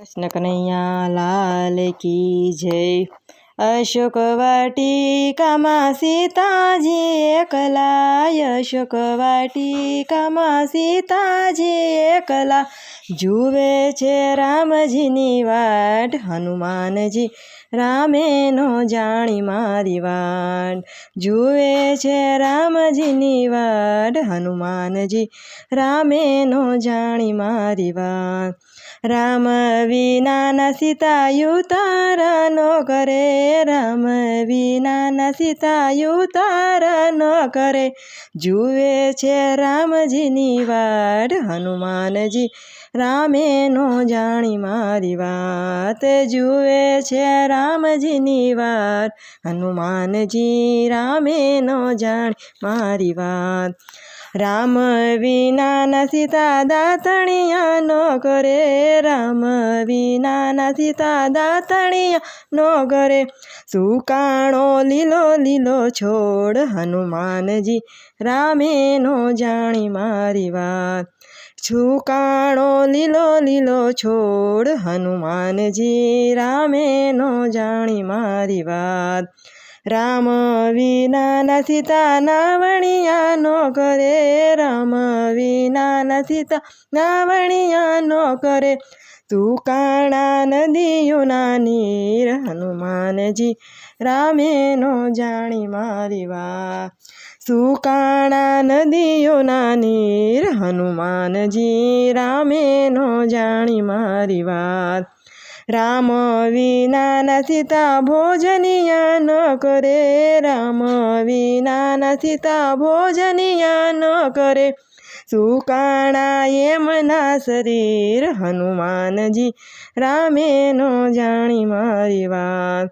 કૃષ્ણ કનૈયા લાલ કી જય. અશોક વાટિકામાં સીતાજી એકલા. અશોક વાટિકામાં સીતાજી એકલા. જુએ છે રામજીની વાટ, હનુમાનજી રામે નો જાણી મારી વાટ. જુએ છે રામજીની વાટ, હનુમાનજી રામે નો જાણી મારી વાટ. રામ વિનાના સીતાયુ યુતાર નો કરે, રામ વિનાના સીતાયુ યુતાર ન કરે. જુએ છે રામજીની વાટ, હનુમાનજી રામે નો જાણી મારી વાત જુએ છે રામજીની વાત. હનુમાનજી રામે નો જાણી મારી વાત. રામ વિનાના સીતા દાતણિયા નો કરે. રામ વિનાના સીતા દાતણિયા નો કરે. સુકાણો લીલો લીલો છોડ? હનુમાનજી રામે નો જાણી મારી વાત. છુકાણો લીલો લીલો છોડ, હનુમાનજી રામે નો જાણી મારી વાત. રામ વિના સીતા નાવણિયા નો કરે રામ વિના સીતા નાવણિયા નો કરે સુકાણા નદીઓના નીર, હનુમાનજી રામે નો જાણી મારી વાત. સુકાણા નદીઓના નીર હનુમાનજી રામે નો જાણી મારી વાત. રામ વિનાના સીતા ભોજનિયા ન કરે, રામ વિનાના સીતા ભોજનિયા ન કરે. સુકાણા એમના શરીર, હનુમાનજી રામે નો જાણી મારી વાત.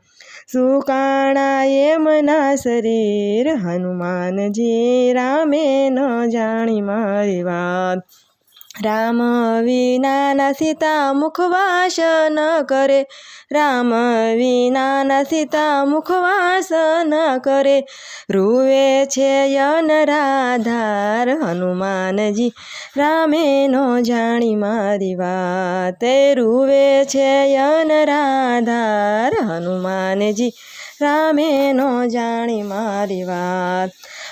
સુકાણા એમના શરીર હનુમાનજી રામે ન જાણી મારી વાત. રામ વિના સીતા મુખવાસ ન કરે. રામ વિના સીતા મુખવાસ ન કરે. રૂવે છે યન રાધાર હનુમાનજી. રામે નો જાણી મારી વાત. રૂવે છે યન રાધાર હનુમાનજી. રામે નો જાણી મારી વાત.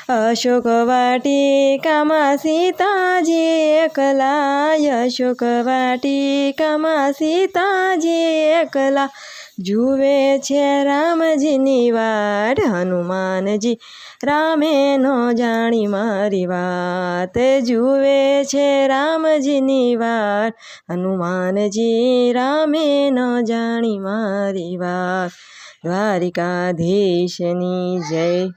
અશોક વાટિકામાં સીતાજી એકલા અશોક વાટિકામાં સીતાજી એકલા. જુએ છે રામજીની વાટ, હનુમાનજી રામે નો જાણી મારી વાત. જુએ છે રામજીની વાટ, હનુમાનજી રામે ન જાણી મારી વાત. દ્વારિકાધીશની જય.